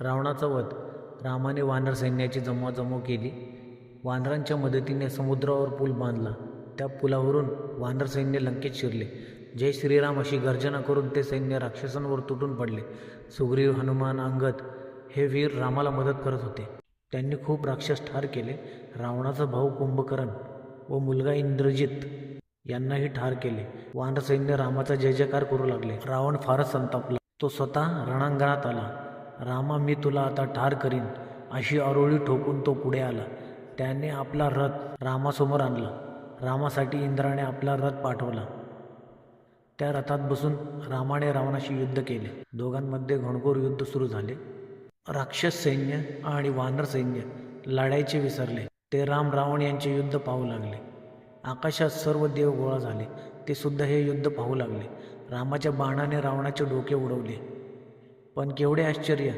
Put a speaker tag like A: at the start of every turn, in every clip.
A: रावणाचा वध. रामाने वानर सैन्याची जमवाजमव केली. वानरांच्या मदतीने समुद्रावर पूल बांधला. त्या पुलावरून वानर सैन्य लंकेत शिरले. जय श्रीराम अशी गर्जना करून ते सैन्य राक्षसांवर तुटून पडले. सुग्रीव हनुमान अंगद हे वीर रामाला मदत करत होते. त्यांनी खूप राक्षस ठार केले. रावणाचा भाऊ कुंभकरण व मुलगा इंद्रजित यांनाही ठार केले. वानर सैन्य रामाचा जय जयकार करू लागले. रावण फारच संतापला. तो स्वतः रणांगणात आला. रामा मी तुला आता ठार करीन. अशी अरोळी ठोकून तो पुढे आला. त्याने आपला रथ रामासमोर आणला. रामासाठी इंद्राने आपला रथ पाठवला. त्या रथात बसून रामाने रावणाशी युद्ध केले. दोघांमध्ये घणघोर युद्ध सुरू झाले. राक्षस सैन्य आणि वानर सैन्य लढायचे विसरले. ते राम रावण यांचे युद्ध पाहू लागले. आकाशात सर्व देव गोळा झाले. ते सुद्धा हे युद्ध पाहू लागले. रामाच्या बाणाने रावणाचे डोके उडवले. पण केवढे आश्चर्य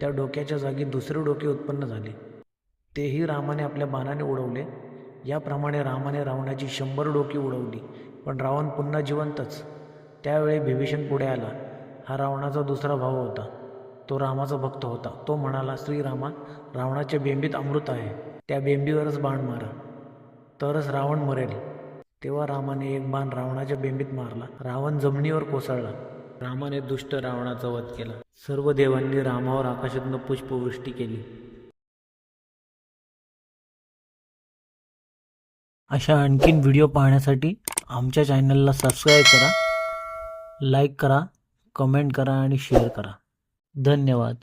A: त्या डोक्याच्या जागी दुसरे डोके उत्पन्न झाले. तेही रामाने आपल्या बाणाने उडवले. याप्रमाणे रामाने रावणाची शंभर डोकी उडवली पण रावण पुन्हा जिवंतच. त्यावेळी भीभीषण पुढे आला. हा रावणाचा दुसरा भाऊ होता. तो रामाचा भक्त होता. तो म्हणाला श्रीरामा रावणाच्या बेंबीत अमृत आहे. त्या बेंबीवरच बाण मारा. तरच रावण मरेल. तेव्हा रामाने एक बाण रावणाच्या बेंबीत मारला. रावण जमिनीवर कोसळला. रामाने दुष्ट रावणाचा वध केला. सर्व देवांनी रामावर आकाशातून पुष्पवृष्टी केली. अशा आणखीन व्हिडिओ पाहण्यासाठी आमच्या चॅनलला सबस्क्राईब करा लाईक करा कमेंट करा आणि शेअर करा. धन्यवाद.